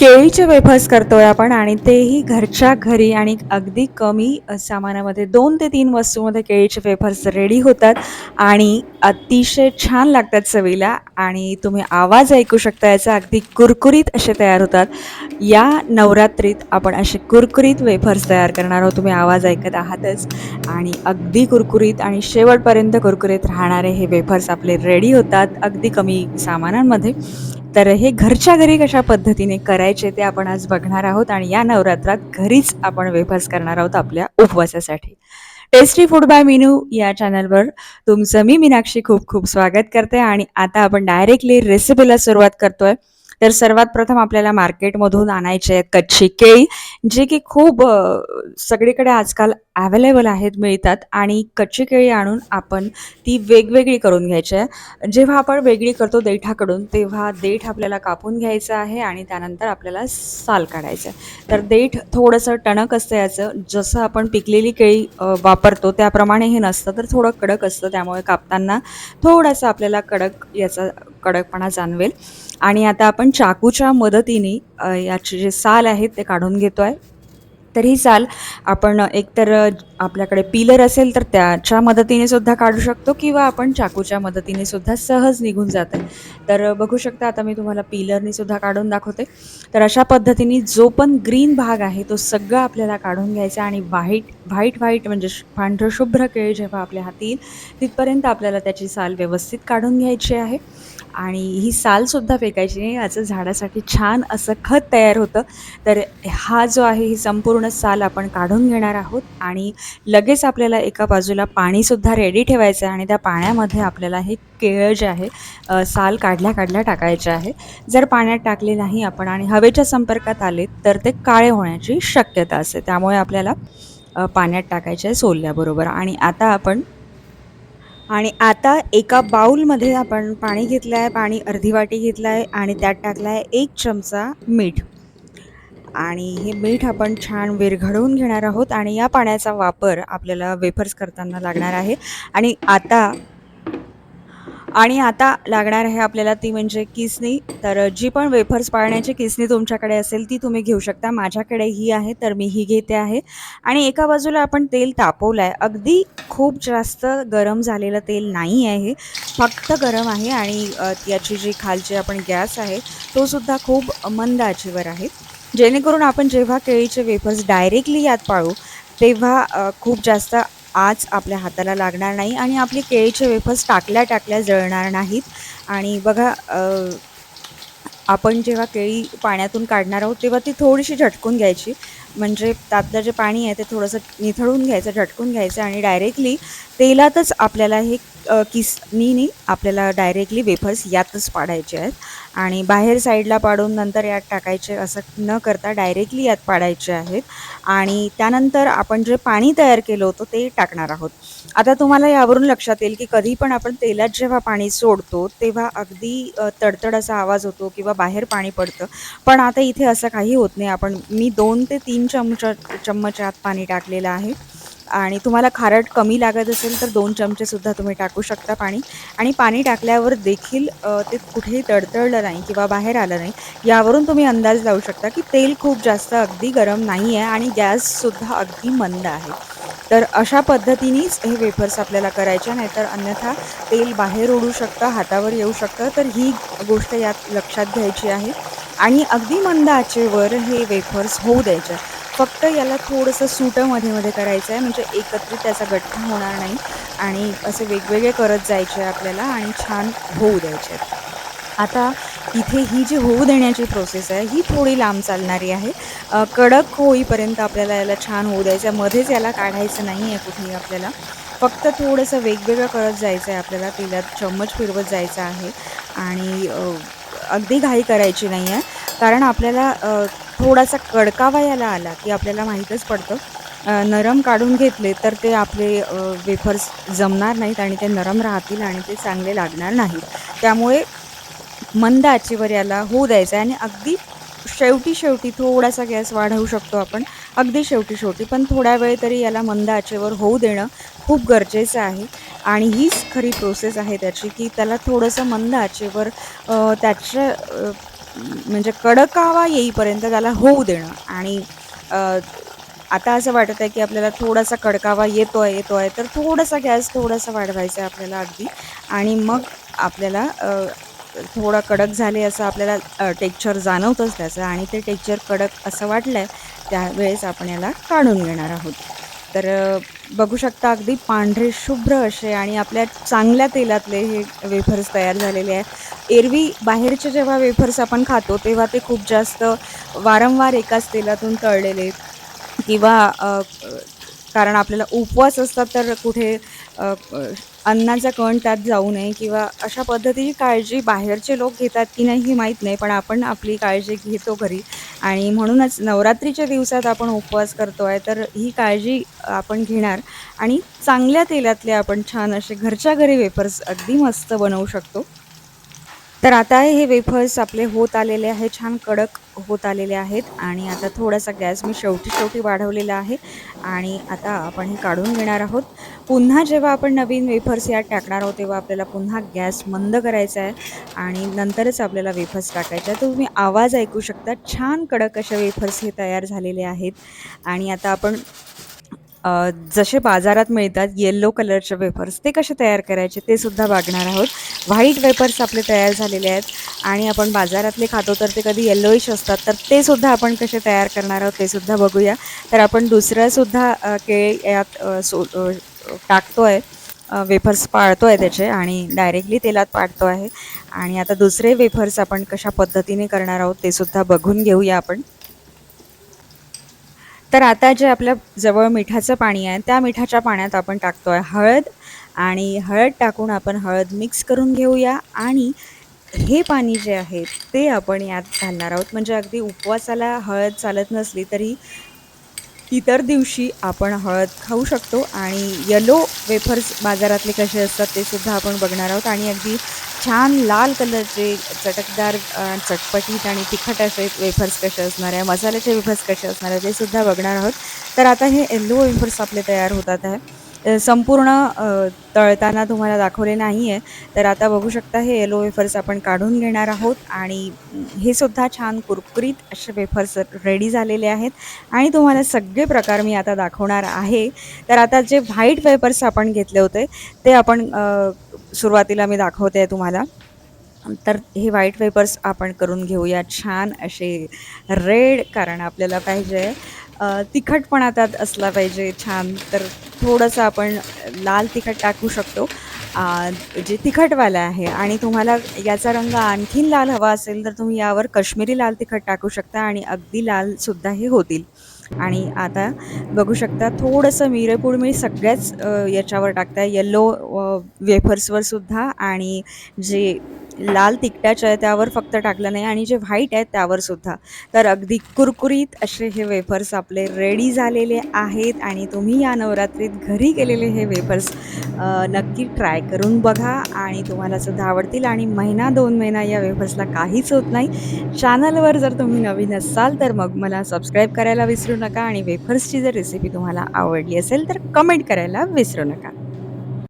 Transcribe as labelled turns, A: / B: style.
A: केळीचे वेफर्स करतोय आपण आणि तेही घरच्या घरी आणि अगदी कमी सामानामध्ये दोन ते तीन वस्तूमध्ये केळीचे वेफर्स रेडी होतात आणि अतिशय छान लागतात चवीला आणि तुम्ही आवाज ऐकू शकता याचा. अगदी कुरकुरीत असे तयार होतात. या नवरात्रीत आपण असे कुरकुरीत वेफर्स तयार करणार आहोत. तुम्ही आवाज ऐकत आहातच आणि अगदी कुरकुरीत आणि शेवटपर्यंत कुरकुरीत राहणारे हे वेफर्स आपले रेडी होतात अगदी कमी सामानांमध्ये. तर हे घरच्या घरी कशा पद्धतीने करायचे ते आपण आज बघणार आहोत आणि या नवरात्रात घरीच आपण वेफर्स करणार आहोत आपल्या उपवासासाठी. टेस्टी फूड बाय मेनू या चॅनलवर तुमचं मी मीनाक्षी खूप खूप स्वागत करते आणि आता आपण डायरेक्टली रेसिपीला सुरुवात करतोय. तर सर्वात प्रथम आपल्याला मार्केटमधून आणायचे आहेत कच्ची केळी जे की खूप सगळीकडे आजकाल अवेलेबल आहेत मिळतात. आणि कच्ची केळी आणून आपण ती वेगवेगळी करून घ्यायची आहे. जेव्हा आपण वेगळी करतो देठाकडून तेव्हा देठ आपल्याला कापून घ्यायचं आहे आणि त्यानंतर आपल्याला साल काढायचं आहे. तर देठ थोडंसं टणक असतं याचं. जसं आपण पिकलेली केळी वापरतो त्याप्रमाणे हे नसतं तर थोडं कडक असतं. त्यामुळे कापताना थोडासा आपल्याला कडक याचा कडकपणा जाणवेल. आणि आता आपण चाकूच्या मदतीने याचे जे साल आहेत ते काढून घेतो आहे तर ही साल आपण एकतर आपल्याकडे पिलर असेल तर त्याच्या मदतीने सुद्धा काढू शकतो किंवा आपण चाकूच्या मदतीने सुद्धा सहज निघून जाते. तर बघू शकता आता मी तुम्हाला पिलरनी सुद्धा काढून दाखवते. तर अशा पद्धतीने जो पण ग्रीन भाग आहे तो सगळा आपल्याला काढून घ्यायचा आणि व्हाईट व्हाईट व्हाईट म्हणजे श- पांढरं शुभ्र केळी जेव्हा आपल्या हाती येईल तिथपर्यंत आपल्याला त्याची साल व्यवस्थित काढून घ्यायची आहे. आणि ही सालसुद्धा फेकायची नाही याचं झाडासाठी छान असं खत तयार होतं. तर हा जो आहे ही संपूर्ण पूर्ण साल आपण काढून घेणार आहोत आणि लगेच आपल्याला एका बाजूला पाणीसुद्धा रेडी ठेवायचं आहे आणि त्या पाण्यामध्ये आपल्याला हे केळं जे आहे साल काढल्या काढल्या टाकायचे आहे. जर पाण्यात टाकले नाही आपण आणि हवेच्या संपर्कात आले तर ते काळे होण्याची शक्यता असते. त्यामुळे आपल्याला पाण्यात टाकायचे आहे सोलल्याबरोबर. आणि आता आपण आणि आता एका बाऊलमध्ये आपण पाणी घेतलं आहे पाणी अर्धी वाटी घेतलं आहे आणि त्यात टाकलं आहे एक चमचा मीठ. आणि हे मीठ आपण छान विरघळवून घेणार आहोत आणि या पाण्याचा वापर आपल्याला वेफर्स करताना लागणार आहे. आणि आता आणि आता लागणार आहे आपल्याला ती म्हणजे किसनी. तर जी पण वेफर्स पाळण्याची किसनी तुमच्याकडे असेल ती तुम्ही घेऊ शकता. माझ्याकडे ही आहे तर मी ही घेते आहे. आणि एका बाजूला आपण तेल तापवलं आहे अगदी खूप जास्त गरम झालेलं तेल नाही आहे. फक्त गरम आहे आणि याची जी खालची आपण गॅस आहे तो सुद्धा खूप मंद आचीवर आहे. जेणेकरून आपण जेव्हा केळीचे वेफर्स डायरेक्टली यात पाळू तेव्हा खूप जास्त आज आपल्या हाताला लागणार नाही आणि आपली केळीचे वेफर्स टाकल्या टाकल्या जळणार नाहीत. आणि बघा आपण जेव्हा केळी पाण्यातून काढणार आहोत तेव्हा ती थोडीशी झटकून घ्यायची. म्हणजे त्यातलं जे पाणी आहे ते थोडंसं निथळून घ्यायचं झटकून घ्यायचं आणि डायरेक्टली तेलातच आपल्याला हे अ, किसनीने आपल्याला डायरेक्टली वेफर्स यातच पाडायचे आहेत. आणि बाहेर साईडला पाडून नंतर यात टाकायचे असं न करता डायरेक्टली यात पाडायचे आहेत. आणि त्यानंतर आपण जे पाणी तयार केलं होतं ते टाकणार आहोत. आता तुम्हाला यावरून लक्षात येईल की कधी पण आपण तेलात जेव्हा पाणी सोडतो तेव्हा अगदी तडतड असा आवाज होतो किंवा बाहेर पाणी पडतं. पण आता इथे असं काही होत नाही. आपण मी दोन ते तीन चमच चम्मच आत पाणी टाकलेलं आहे. आणि तुम्हाला खारट कमी लागत असेल तर दोन चमचेसुद्धा तुम्ही टाकू शकता पाणी. आणि पाणी टाकल्यावर देखील ते कुठेही तडतडलं नाही किंवा बाहेर आलं नाही. यावरून तुम्ही अंदाज लावू शकता की तेल खूप जास्त अगदी गरम नाही आहे आणि गॅससुद्धा अगदी मंद आहे. तर अशा पद्धतीनेच हे वेफर्स आपल्याला करायचे नाहीतर अन्यथा तेल बाहेर उडू शकतं हातावर येऊ शकतं. तर ही गोष्ट यात लक्षात घ्यायची आहे. आणि अगदी मंद आचेवर हे वेफर्स होऊ द्यायचे. फक्त याला थोडंसं सुटं मध्ये मध्ये करायचं आहे म्हणजे एकत्रित त्याचा गठ्ठा होणार नाही. आणि असे वेगवेगळे करत जायचे आहे आपल्याला आणि छान होऊ द्यायचे. आहेत आता इथे ही जी होऊ देण्याची प्रोसेस आहे ही थोडी लांब चालणारी आहे. कडक होईपर्यंत आपल्याला याला छान होऊ द्यायचं आहे. मध्येच याला काढायचं नाही आहे कुठेही आपल्याला. फक्त थोडंसं वेगवेगळं करत जायचं आहे आपल्याला. तेलात चम्मच फिरवत जायचं आहे. आणि अगदी घाई करायची नाही आहे कारण आपल्याला थोडासा कडकावा याला आला की आपल्याला माहीतच पडतं. नरम काढून घेतले तर ते आपले वेफर्स जमणार नाहीत आणि ते नरम राहतील आणि ते चांगले लागणार नाहीत. त्यामुळे मंद आचेवर याला होऊ द्यायचं आहे आणि अगदी शेवटी शेवटी थोडासा गॅस वाढवू शकतो आपण. अगदी शेवटी शेवटी पण थोड्या वेळ तरी याला मंद आचेवर होऊ देणं खूप गरजेचं आहे. आणि हीच खरी प्रोसेस आहे त्याची की त्याला थोडंसं मंद आचेवर त्याचं त्याच्या म्हणजे कडकावा येईपर्यंत त्याला होऊ देणं. आणि आता असं वाटत आहे की आपल्याला थोडासा कडकावा येतो आहे तर थोडासा गॅस थोडासा वाढवायचा आहे आपल्याला अगदी. आणि मग आपल्याला थोडा कडक झाले असं आपल्याला टेक्चर जाणवतंच त्याचं आणि ते टेक्चर कडक असं वाटलंय त्यावेळेस आपण याला काढून घेणार आहोत. तर बघू शकता अगदी पांढरे शुभ्र असे आणि आपल्या चांगल्या तेलातले हे वेफर्स तयार झालेले आहेत एरवी बाहेरचे जेव्हा वेफर्स आपण खातो तेव्हा ते खूप जास्त वारंवार एकाच तेलातून तळलेले किंवा कारण आपल्याला उपवास असतात तर कुठे अन्नाचा कण त्यात जाऊ नये किंवा अशा पद्धतीची काळजी बाहेरचे लोक घेतात की नाही हे माहीत नाही. पण आपण आपली काळजी घेतो घरी आणि म्हणूनच नवरात्रीच्या दिवसात आपण उपवास करतो आहे, तर ही काळजी आपण घेणार आणि चांगल्या तेलातले आपण छान असे घरच्या घरी वेफर्स अगदी मस्त बनवू शकतो. तर आता हे वेफर्स आपले होत आलेले आहे. छान कडक होत आलेले आहेत आणि आता थोडासा गॅस मी शेवटी-शेवटी वाढवलेला आहे आणि आता आपण हे काढून घेणार आहोत. पुन्हा जेव्हा आपण नवीन वेफर्स यात टाकणार आहोत, तेव्हा आपल्याला पुन्हा गॅस मंद करायचा आहे आणि नंतरच आपल्याला वेफर्स टाकायचे आहे तर तुम्ही आवाज ऐकू शकता. छान कडक असे वेफर्स हे तयार झालेले आहेत आणि आता आपण जसे बाजारात मिळतात येलो कलरचे वेफर्स ते कसे तयार करायचे ते सुद्धा बघणार आहोत. व्हाईट वेफर्स आपले तयार झालेले आहेत आणि आपण बाजारातले खातो तर ते कधी येल्लोईश असतात, तर ते सुद्धा आपण कसे तयार करणार आहोत ते सुद्धा बघूया. तर आपण दुसरंसुद्धा केळी यात सो टाकतो आहे वेफर्स पाळतो आहे त्याचे आणि डायरेक्टली तेलात पाडतो आहे आणि आता दुसरे वेफर्स आपण कशा पद्धतीने करणार आहोत ते सुद्धा बघून घेऊया आपण. तर आता जे आपल्या जवळ मिठाचं पाणी आहे, त्या मिठाच्या पाण्यात आपण टाकतो आहे हळद आणि हळद टाकून आपण हळद मिक्स करून घेऊया आणि हे पाणी जे आहे ते आपण यात घालणार आहोत. म्हणजे अगदी उपवासाला हळद चालत नसली तरी इतर दिवशी आपण हळद खाऊ शकतो आणि येलो वेफर्स बाजारातले कसे असतात ते सुद्धा आपण बघणार आहोत आणि अगदी छान लाल कलरचे चटकदार चटपटीत आणि तिखट असे वेफर्स कसे असणार आहे, मसाल्याचे वेफर्स कसे असणार आहे ते सुद्धा बघणार आहोत. तर आता हे येल्लो वेफर्स आपले तयार होतात आहे. संपूर्ण तळताना तुम्हाला दाखवले नाही आहे. तर आता बघू शकता हे येलो वेफर्स आपण काढून घेणार आहोत आणि हे सुद्धा छान कुरकुरीत असे वेफर्स रेडी झालेले आहेत आणि तुम्हाला सगळे प्रकार मी आता दाखवणार आहे. तर आता जे व्हाईट वेफर्स आपण घेतले होते, ते आपण सुरुवातीला मी दाखवते तुम्हाला. तर हे व्हाईट वेफर्स आपण करून घेऊया छान असे रेड कारण आपल्याला पाहिजे तिखटपणा त्यात असला पाहिजे छान. तर थोडंसं आपण लाल तिखट टाकू शकतो. जे तिखटवालं आहे आणि तुम्हाला याचा रंग आणखीन लाल हवा असेल, तर तुम्ही यावर काश्मीरी लाल तिखट टाकू शकता आणि अगदी लालसुद्धा हे होतील. आणि आता बघू शकता थोडंसं मिरेपूड मी सगळ्याच याच्यावर टाकते आहे. येलो वेफर्सवर सुद्धा आणि जे लाल तिखटाचे आहे त्यावर फक्त टाकलं नाही आणि जे व्हाईट आहे त्यावर सुद्धा. तर अगदी कुरकुरीत असे हे वेफर्स आपले रेडी झालेले आहेत आणि तुम्ही या नवरात्रीत घरी केलेले हे वेफर्स नक्की ट्राय करून बघा आणि तुम्हाला सुद्धा आवडतील आणि महिना दोन महिना या वेफर्सला काहीच होत नाही. चॅनलवर जर तुम्ही नवीन असाल, तर मग मला सबस्क्राईब करायला विसरू नका आणि वेफर्सची जर रेसिपी तुम्हाला आवडली असेल, तर कमेंट करायला विसरू नका.